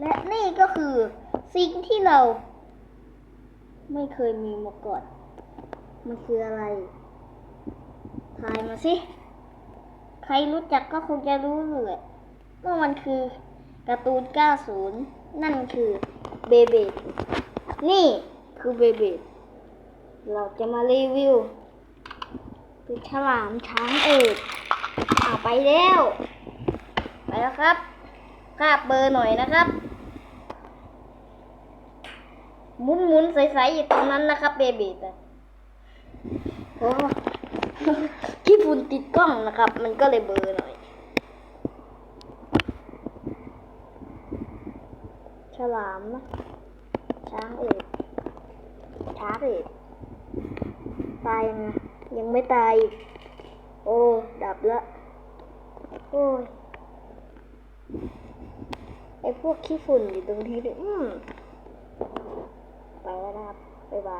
และนี่ก็คือสิ่งที่เรา ไม่เคยมีมาก่อน มันคืออะไร ทายมาสิ ใครรู้จักก็คงจะรู้เลยว่ามันคือการ์ตูน 90 นั่นคือเบเบดนี่คือเบเบดเราจะมารีวิวเป็นฉลามช้างเอกอ่าไปแล้ว ไปแล้วครับคาบเบอร์หน่อยนะครับ หมุนหมุนใสๆอยู่ตรงนั้นนะครับเบบีแต่โอ้ขี้ฝุ่นติดกล้องนะครับ มันก็เลยเบลอหน่อย ฉลามนะ ช้างเอกช้างเอกตายยังไงยังไม่ตายอีก โอ้ ดับละ โอ้ย ไอพวกขี้ฝุ่นอยู่ตรงที่ด้วยอืม ไป